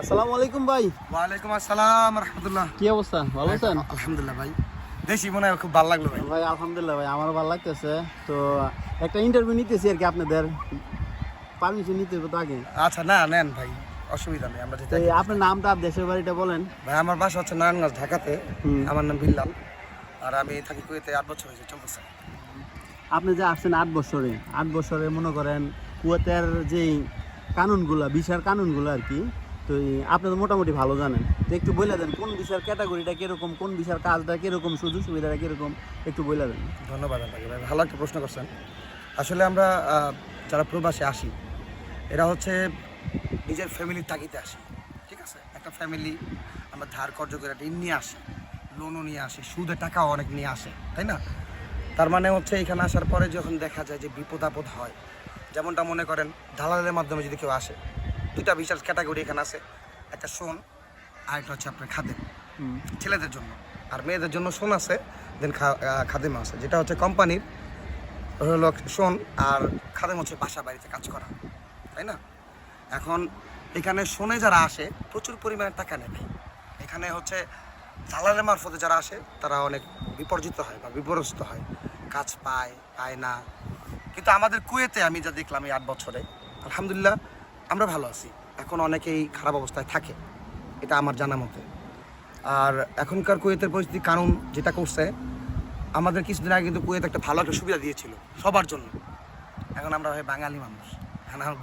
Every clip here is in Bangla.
আসসালামু আলাইকুম ভাই। ওয়ালাইকুম আসসালাম রহমতুল্লাহ। কি অবস্থা? ভালো আছেন? আলহামদুলিল্লাহ ভাই। দেশি মনে হয় খুব ভালো লাগল ভাই। ভাই আলহামদুলিল্লাহ ভাই আমারও ভালো লাগতেছে। তো একটা ইন্টারভিউ নিতেছি আর কি আপনাদের। পারমিশন নিতে হবে তো আগে। আচ্ছা না নেন ভাই অসুবিধা নেই আমরা যেতে আপনার নামটা দেশের বাড়িটা বলেন। ভাই আমার বাসা হচ্ছে নারায়ণগঞ্জ ঢাকাতে। আমার নাম বিল্লাল। আর আমি থাকি কুয়েতে আট বছর হয়েছে চলতেছে। আপনি যে আসছেন আট বছরে আট বছরে মনে করেন কুয়েতের যেই কানুনগুলা ভিসার কানুনগুলো আর কি তো আপনি তো মোটামুটি ভালো জানেন। তো একটু বলে দেন, কোন ভিসার ক্যাটাগরিটা কীরকম, কোন ভিসার কাজটা কীরকম, সুযোগ সুবিধাটা কীরকম, একটু বলে দেন। ধন্যবাদ আপনাকে ভালো একটা প্রশ্ন করছেন। আসলে আমরা যারা প্রবাসে আসি, এরা হচ্ছে নিজের ফ্যামিলির তাগিতে আসি, ঠিক আছে? একটা ফ্যামিলি আমরা ধার কর্য করে ঋণ নিয়ে আসি লোনও নিয়ে আসি, সুদে টাকাও অনেক নিয়ে আসে, তাই না? তার মানে হচ্ছে এখানে আসার পরে যখন দেখা যায় যে বিপদ আপদ হয়, যেমনটা মনে করেন, দালালের মাধ্যমে যদি কেউ আসে দুইটা বিশাল ক্যাটাগরি এখানে আছে। একটা সোন আর একটা হচ্ছে আপনার খাদেম। ছেলেদের জন্য। আর মেয়েদের জন্য সোন আছে দেন খাদেম আছে। যেটা হচ্ছে কোম্পানির হলো সোন আর খাদেম হচ্ছে বাসা বাড়িতে কাজ করা। তাই না? এখন এখানে সোনে যারা আসে প্রচুর পরিমাণে টাকা নেবে এখানে হচ্ছে দালালের মারফতে যারা আসে তারা অনেক বিপর্যিত হয় বা বিপরস্ত হয়। কাজ পায় পায় না। কিন্তু আমাদের কুয়েতে আমি যা দেখলাম এই আট বছরে আলহামদুলিল্লাহ আমরা ভালো আছি। এখন অনেকেই খারাপ অবস্থায় থাকে এটা আমার জানা মতে। আর এখনকার কুয়েতের পরিস্থিতি কারণ যেটা করছে আমাদের কিছুদিন আগে কিন্তু কুয়েত একটা ভালো একটা সুবিধা দিয়েছিল সবার জন্য। এখন আমরা হয় বাঙালি মানুষ।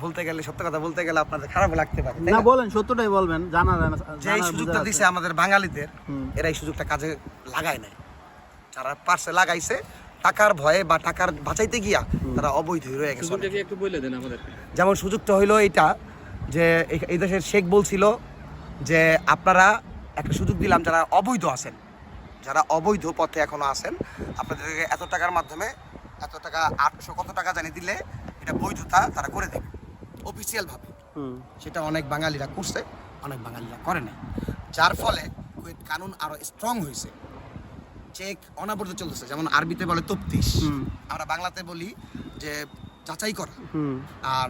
বলতে গেলে সত্য কথা বলতে গেলে আপনাদের খারাপ লাগতে পারে না? বলেন সত্যটাই বলবেন জানার যে এই সুযোগটা দিছে আমাদের বাঙালিদের এরা এই সুযোগটা কাজে লাগায় নাই। যারা পারছে লাগাইছে টাকার ভয়ে বা টাকার বাঁচাইতে গিয়া তারা অবৈধ রয়ে গেছে। একটু বলে দেন আমাদেরকে? যেমন সুযোগটা হইল এইটা যে এই- দেশের শেখ বলছিল যে আপনারা একটা সুযোগ দিলাম যারা অবৈধ আছেন। যারা অবৈধ পথে এখনও আছেন আপনাদেরকে এত টাকার মাধ্যমে এত টাকা আটশো কত টাকা জানিয়ে দিলে এটা বৈধতা তারা করে দেবে অফিসিয়ালভাবে হুম। সেটা অনেক বাঙালিরা করছে অনেক বাঙালিরা করে নাই। যার ফলে কুয়েত কানুন আরও স্ট্রং হয়েছে। চেক অনাবর্ত চলতেছে যেমন আরবিতে বলে তপ্তিস হুম। আমরা বাংলাতে বলি যে যাচাই করা। হুম। আর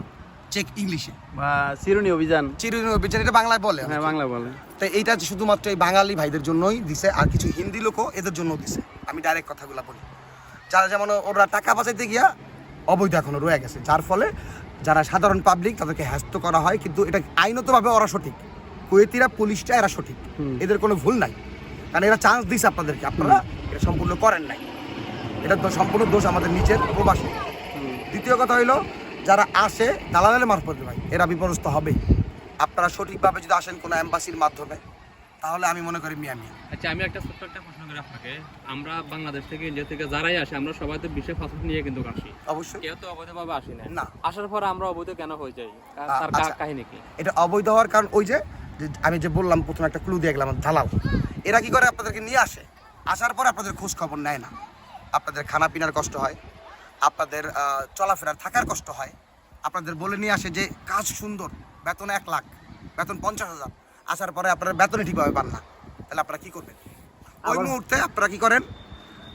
চেক ইংলিশে বা চিরুনি অভিযান চিরুনি অভিযান এটা বাংলায় বলে। হ্যাঁ বাংলা বলে। তো এইটা শুধুমাত্র এই বাঙালি ভাইদের জন্যই দিছে আর কিছু হিন্দি লোকও এদের জন্য দিছে। আমি ডাইরেক্ট কথাগুলো বলি। যারা যেমন ওরা টাকা বাঁচাইতে গিয়া অবৈধ এখনও রয়ে গেছে যার ফলে যারা সাধারণ পাবলিক তাদেরকে হ্যাস্ত করা হয় কিন্তু এটা আইনতভাবে ওরা সঠিক। কুয়েতিরা পুলিশটা এরা সঠিক। এদের কোনো ভুল নাই। কারণ এরা চান্স দিছে আপনাদেরকে। আপনারা এটা সম্পূর্ণ করেন নাই। এটা সম্পূর্ণ দোষ আমাদের নিজের প্রবাসী। দ্বিতীয় কথা হইল যারা আসে দালালের মারফত ভাই এরা বিপরস্ত হবে। আপনারা সঠিকভাবে যদি আসেন কোনো অ্যাম্বাসির মাধ্যমে তাহলে আমি মনে করি মিয়া মিয়া। আচ্ছা আমি একটা ছোট্ট একটা প্রশ্ন করি আপনাকে। আমরা বাংলাদেশ থেকে ইন্ডিয়া থেকে যারাই আসে আমরা সবাই তো বিশেষ পাসপোর্ট নিয়ে কিন্তু আসি। অবশ্যই। কেউ তো অবৈধভাবে আসি না না। আসার পর আমরা অবৈধ কেন হয়ে যাই? তার আচ্ছা। কাহিনী কি? এটা অবৈধ হওয়ার কারণ ওই যে যে আমি যে বললাম প্রথমে একটা ক্লু দিয়ে গেলাম দালাল। এরা কি করে আপনাদেরকে নিয়ে আসে? আসার পরে আপনাদের খোঁজ খবর নেয় না। আপনাদের খানা পিনার কষ্ট হয়। আপনাদের চলাফেরার থাকার কষ্ট হয়। আপনাদের বলে নিয়ে আসে যে কাজ সুন্দর বেতন এক লাখ বেতন পঞ্চাশ হাজার। আসার পরে আপনারা বেতনই ঠিকভাবে পান না। তাহলে আপনারা কী করবেন? ওই মুহূর্তে আপনারা কী করেন?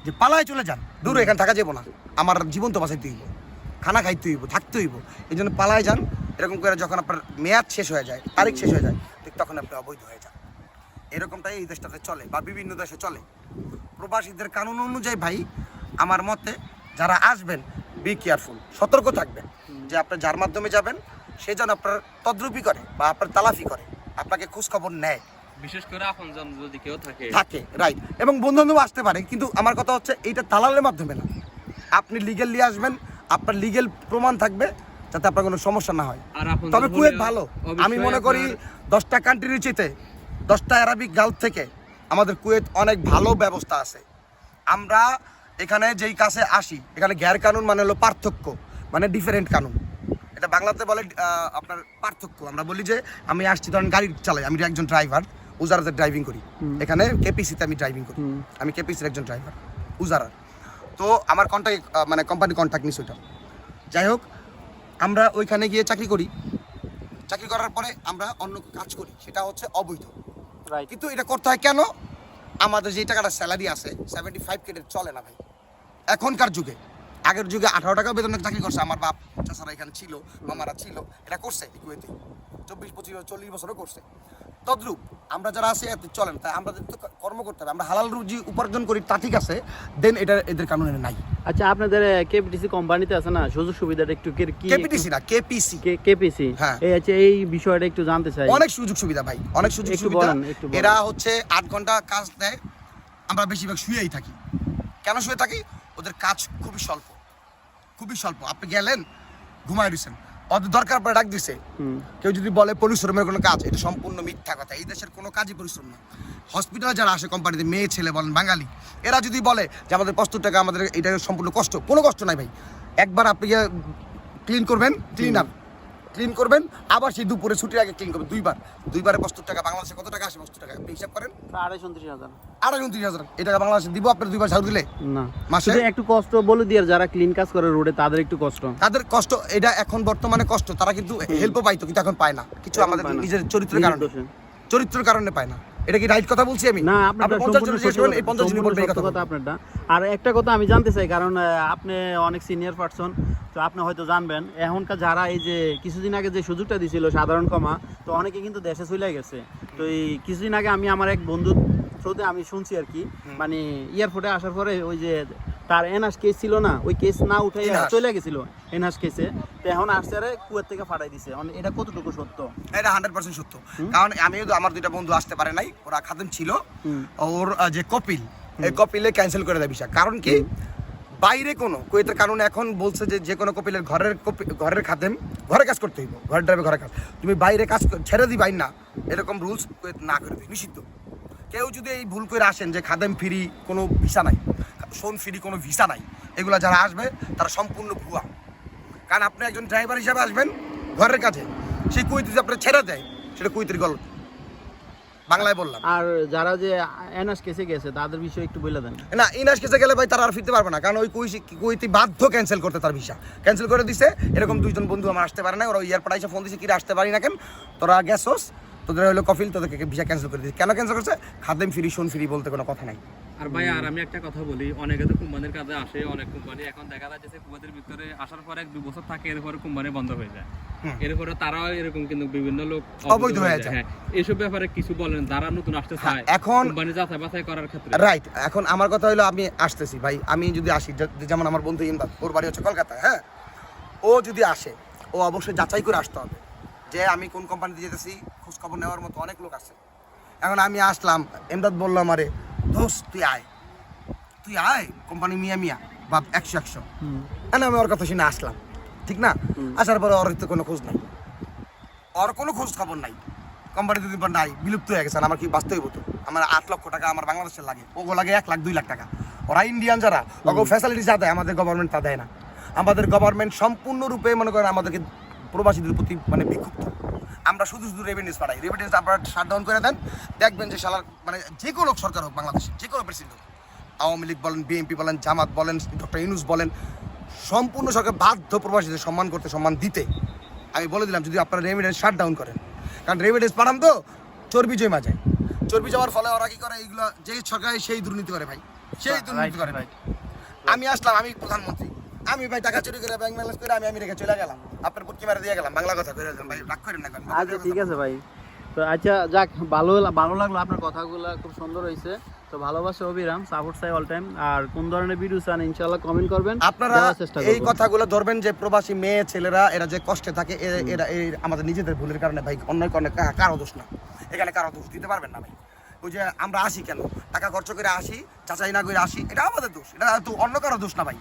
যে পালায় চলে যান। দূরে এখানে থাকা যাব না। আমার জীবন তো বাঁচাইতে হইব খানা খাইতে হইব থাকতে হইব। এই জন্য পালায় যান। এরকম করে যখন আপনার মেয়াদ শেষ হয়ে যায় তারিখ শেষ হয়ে যায় ঠিক তখন আপনি অবৈধ হয়ে যান। এরকমটাই এই দেশটাতে চলে বা বিভিন্ন দেশে চলে। প্রবাসীদের কানুন অনুযায়ী ভাই আমার মতে যারা আসবেন বি কেয়ারফুল সতর্ক থাকবেন যে আপনি যার মাধ্যমে যাবেন সে যেন আপনার তদ্রুপি করে বা আপনার তালাফি করে আপনাকে খোঁজ খবর নেয়। বিশেষ করে আপন যদি কেউ থাকে। থাকে রাইট এবং বন্ধু আসতে পারে কিন্তু আমার কথা হচ্ছে এইটা দালালের মাধ্যমে না। আপনি লিগেল আসবেন আপনার লিগেল প্রমাণ থাকবে যাতে আপনার কোনো সমস্যা না হয়। তবে কুয়েত ভালো। আমি মনে করি দশটা কান্ট্রির চেতে দশটা অ্যারাবিক গালফ থেকে আমাদের কুয়েত অনেক ভালো ব্যবস্থা আছে। আমরা এখানে যেই কাছে আসি এখানে গ্যার কানুন মানে হলো পার্থক্য মানে ডিফারেন্ট কানুন। এটা বাংলাতে বলে আপনার পার্থক্য। আমরা বলি যে আমি আসছি ধরেন গাড়ি চালাই আমি একজন ড্রাইভার উজারাতে ড্রাইভিং করি। এখানে কেপিসিতে আমি ড্রাইভিং করি। আমি কেপিসির একজন ড্রাইভার উজারার। তো আমার কন্ট্যাক্ট মানে কোম্পানি কন্ট্যাক্ট নিস ওইটা। যাই হোক আমরা ওইখানে গিয়ে চাকরি করি। চাকরি করার পরে আমরা অন্য কাজ করি সেটা হচ্ছে অবৈধ। কিন্তু এটা করতে হয় কেন? আমাদের যে টাকাটা স্যালারি আছে সেভেন্টি ফাইভ কেটে চলে না ভাই। এখনকার যুগে। আগের যুগে আঠারো টাকা বেতনে চাকরি করছে আমার বাপ চাচারা এখানে ছিল মামারা ছিল এটা করছে কুয়েতে চব্বিশ পঁচিশ বছর, চল্লিশ বছরও করছে। তদ্রূপ আমরা যারা আছি এত চলেন তাই আমাদের তো কর্ম করতে হবে। আমরা হালাল রুজি উপার্জন করি তা ঠিক আছে দেন এটা এদের কানুনে নাই। আচ্ছা আপনাদের কেপিটিসি কোম্পানিতে আছে না? সুযোগ সুবিধাটা একটু কি কেপিটিসি না কেপিসি। কে- কেপিসি? হ্যাঁ। এই আচ্ছা এই বিষয়টা একটু জানতে চাই। অনেক সুযোগ সুবিধা ভাই অনেক সুযোগ সুবিধা। এরা হচ্ছে আট ঘণ্টা কাজ দেয় আমরা বেশিরভাগ শুয়েই থাকি। কেন শুয়ে থাকি? ওদের কাজ খুবই স্বল্প। খুবই স্বল্প। আপনি গেলেন ঘুমায় দিয়েছেন অত দরকার পড়ে ডাক দিছে। কেউ যদি বলে পরিশ্রমের কোনো কাজ এটা সম্পূর্ণ মিথ্যা কথা। এই দেশের কোনো কাজই পরিশ্রম না। হসপিটালে যারা আসে কোম্পানিতে মেয়ে ছেলে বলেন বাঙালি এরা যদি বলে যে আমাদের পঁচাত্তর টাকা আমাদের এটা সম্পূর্ণ কষ্ট কোনো কষ্ট নাই ভাই। একবার আপনি ক্লিন করবেন ক্লিন আপ ক্লিন করবেন। আবার সেই দুপুরে ছুটির আগে ক্লিন করবেন। দুইবার। দুইবারে প্রস্তুত টাকা বাংলাদেশে কত টাকা আসে প্রস্তুত টাকা? আপনি হিসাব করেন। আড়াই উনত্রিশ হাজার। আড়াই উনত্রিশ হাজার। এই টাকা বাংলাদেশে দিব আপনার দুইবার ঝাড়ু দিলে? না। মাসে? একটু কষ্ট বলে দিয়ে যারা ক্লিন কাজ করে রোডে তাদের একটু কষ্ট। তাদের কষ্ট এটা এখন বর্তমানে কষ্ট। তারা কিন্তু হেল্পও পাইতো কিন্তু এখন পায় না। কিছু আমাদের নিজের চরিত্রের কারণে। চরিত্রের কারণে পায় না। এটা কি রাইট কথা বলছি আমি? না আপনি পঞ্চাশ জন জিজ্ঞেস করবেন, এই পঞ্চাশ জনই বলবে এই কথা। কথা আপনারটা। আর একটা কথা আমি জানতে চাই কারণ আপনি অনেক সিনিয়র পার্সন তো আপনি হয়তো জানবেন এখনকার যারা এই যে কিছুদিন আগে যে সুযোগটা দিছিল সাধারণ কমা তো অনেকে কিন্তু দেশে চলে গেছে। তো এই কিছুদিন আগে আমি আমার এক বন্ধুর থ্রুতে আমি শুনছি আর কি মানে এয়ারপোর্টে আসার পরে ওই যে তার এনহাস কেস ছিল না ওই কেস না উঠে। চলে গেছিল এনহাস কেসে তো এখন আসছে আরে কুয়েত থেকে ফাটাই দিছে। মানে এটা কতটুকু সত্য? এটা হান্ড্রেড পার্সেন্ট সত্য। কারণ আমি আমার দুইটা বন্ধু আসতে পারে নাই ওরা খাদেম ছিল ওর যে কপিল এই কপিলে ক্যান্সেল করে দেয় ভিসা। কারণ কি? বাইরে কোনো কুয়েতের কারণে এখন বলছে যে যে কোনো কপিলের ঘরের ঘরের খাদেম ঘরে কাজ করতে হইব ঘরের ড্রাইভে ঘরে কাজ। তুমি বাইরে কাজ ছেড়ে দিই বাইর না এরকম রুলস কুয়েত না করে দিই নিষিদ্ধ। কেউ যদি এই ভুল করে আসেন যে খাদেম ফিরি কোনো ভিসা নাই। সোন ফ্রি কোনো ভিসা নাই। এগুলো যারা আসবে তারা সম্পূর্ণ ভুয়া। কারণ আপনি একজন ড্রাইভার হিসাবে আসবেন ঘরের কাছে সেই কুইত যদি আপনার ছেড়ে দেয় সেটা কুইতের গল্প বাংলায় বললাম। আর যারা যে এনহাস কেসে গেছে তাদের বিষয়ে একটু বলে দেন। না ইনাস কেসে গেলে ভাই তারা আর ফিরতে পারবে না কারণ ওই কুইসি কুইতি বাধ্য ক্যান্সেল করতে তার ভিসা। ক্যান্সেল করে দিছে এরকম দুইজন বন্ধু আমার আসতে পারে না ওরা এয়ারপোর্ট এসে ফোন দিছে কিরা আসতে পারি না কেন? তোরা গেছোস তোদের হলো কফিল তোদেরকে ভিসা ক্যান্সেল করে দিচ্ছে কেন ক্যান্সেল করছে? খাদেম ফ্রি শোন ফ্রি বলতে কোনো কথা নাই। আর ভাই আর আমি একটা কথা বলি অনেকে তো কোম্পানির কাজে আসে অনেক কোম্পানি এখন দেখা যাচ্ছে যে কুয়েতের ভিতরে আসার পর এক দুই বছর থাকে এরপরে কোম্পানি বন্ধ হয়ে যায়। এরপরে তারাও এরকম কিন্তু বিভিন্ন লোক অবৈধ হয়ে যায়। হ্যাঁ ব্যাপারে কিছু বলেন যারা নতুন আসতে হ্যাঁ, চায় এখন- কোম্পানি যাচাই বাছাই করার ক্ষেত্রে। রাইট এখন আমার কথা হলো আমি আসতেছি ভাই আমি যদি আসি যেমন আমার বন্ধু ইমদাদ ওর বাড়ি হচ্ছে কলকাতায় হ্যাঁ? ও যদি আসে ও অবশ্যই যাচাই করে আসতে হবে যে আমি কোন কোম্পানিতে যেতেছি খোঁজ খবর নেওয়ার মতো অনেক লোক আছে। এখন আমি আসলাম এমদাদ বলল আমারে দোস্ত তুই আয়। তুই আয় কোম্পানি মিয়া মিয়া বা একশো একশো। না আমি ওর কথা শুনে আসলাম ঠিক না? আসার পরে ওর তো কোনো খোঁজ নাই। ওর কোনো খোঁজ খবর নাই। কোম্পানি দুদিন পর নাই বিলুপ্ত হয়ে গেছে আমার কি বাঁচতে হইব তো? আমার আট লক্ষ টাকা আমার বাংলাদেশের লাগে ওগো লাগে এক লাখ দুই লাখ টাকা। ওরা ইন্ডিয়ান যারা ওগো ফ্যাসিলিটি যা দেয় আমাদের গভর্নমেন্ট তা দেয় না। আমাদের গভর্নমেন্ট সম্পূর্ণরূপে মনে করেন আমাদেরকে প্রবাসীদের প্রতি মানে বিক্ষুব্ধ। আমরা শুধু শুধু রেভিনিউস পাঠাই রেভিনিউস আপনারা শাট ডাউন করে দেন। দেখবেন যে সালার মানে যে কোনো সরকার হোক বাংলাদেশ যে কোনো প্রেসিডেন্ট হোক। আওয়ামী লীগ বলেন বিএনপি বলেন জামাত বলেন ডক্টর ইউনুস বলেন সম্পূর্ণ সরকার বাধ্য প্রবাসীদের সম্মান করতে সম্মান দিতে। আমি বলে দিলাম যদি আপনারা রেমিডেন্স শাট ডাউন করেন। কারণ রেমিডেন্স পাঠান তো চর্বি জমা যায়। চর্বি যাওয়ার ফলে ওরা কি করে? এইগুলো যে সরকার সেই দুর্নীতি করে ভাই। সেই দুর্নীতি করে ভাই। আমি আসলাম আমি প্রধানমন্ত্রী। আমি ভাই টাকা চুরি করে ব্যাংক ব্যালেন্স করে আমি আমেরিকা চলে গেলাম। আপনার পুটকি মারা দিয়ে গেলাম। বাংলা কথা করে ভাই রাগ করেন না কেন? আচ্ছা ঠিক আছে ভাই। তো আচ্ছা যাক ভালো ভালো লাগল আপনার কথাগুলো খুব সুন্দর হয়েছে তো ভালোবাসা অবিরাম সাপোর্ট চাই অল টাইম আর কোন ধরনের ভিডিও চান ইনশাআল্লাহ কমেন্ট করবেন। আপনারা এই কথাগুলো ধরবেন যে প্রবাসী মেয়ে ছেলেরা এরা যে কষ্টে থাকে এরা এই আমাদের নিজেদের ভুলের কারণে ভাই অন্য কারণে কা- কারও দোষ না। এখানে কারও দোষ দিতে পারবেন না ভাই। ওই যে আমরা আসি কেন? টাকা খরচ করে আসি চাচাই না করে আসি এটা আমাদের দোষ। এটা তো অন্য কারও দোষ না ভাই।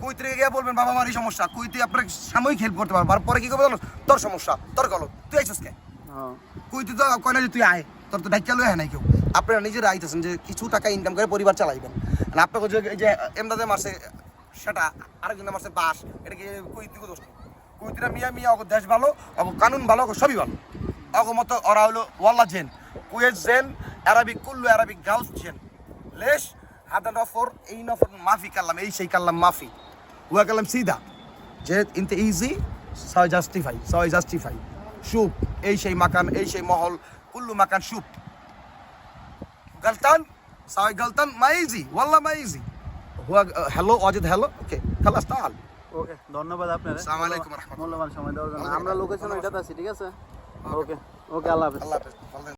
কুইতে গিয়ে বলবেন বাবা মারই সমস্যা। কুইতে আপনার সাময়িক হেল্প করতে পারব। পরে কি করবে? তোর সমস্যা তোর গলত। তুই আইসস কে? হ্যাঁ। কুইতে তো কয় না যে তুই আয়। তোর তো ডাক্তার লয় নাই কেউ। আপনারা নিজেরা আইতেছেন যে কিছু টাকা ইনকাম করে পরিবার চালাইবেন। আর আপনাকে যে যে এমদাদে মারছে সেটা আরেকজনে মারছে বাস এটা কি কুইতি দোষ কুইতিরা মিয়া মিয়া অগ দেশ ভালো অগ কানুন ভালো অগ সবই ভালো। অগ মত ওরা হলো ওয়াল্লা জেন। কুয়েত জেন আরবিক কুল্লু আরবিক গাউস জেন। লেশ হাদা নফর এই নফর মাফি কাল্লাম এই সেই কাল্লাম মাফি। হুয়া কাল্লাম সিদা। যে ইনতে ইজি সয় জাস্টিফাই সয় জাস্টিফাই সুপ এই সেই মাকান এই সেই মহল কুল্লু মাকান সুপ। গলতান সয় গলতান মাইজি ওয়াল্লা মাইজি হুয়া হ্যালো অজিত হ্যালো ওকে খালাস তাল ওকে ধন্যবাদ আপনার আসসালামু আলাইকুম রহমতুল্লাহ। মূল্যবান সময় দেওয়ার জন্য। আমরা লোকেশন ওইটাতে আছি ঠিক আছে? ওকে। ওকে আল্লাহ হাফেজ। আল্লাহ হাফেজ।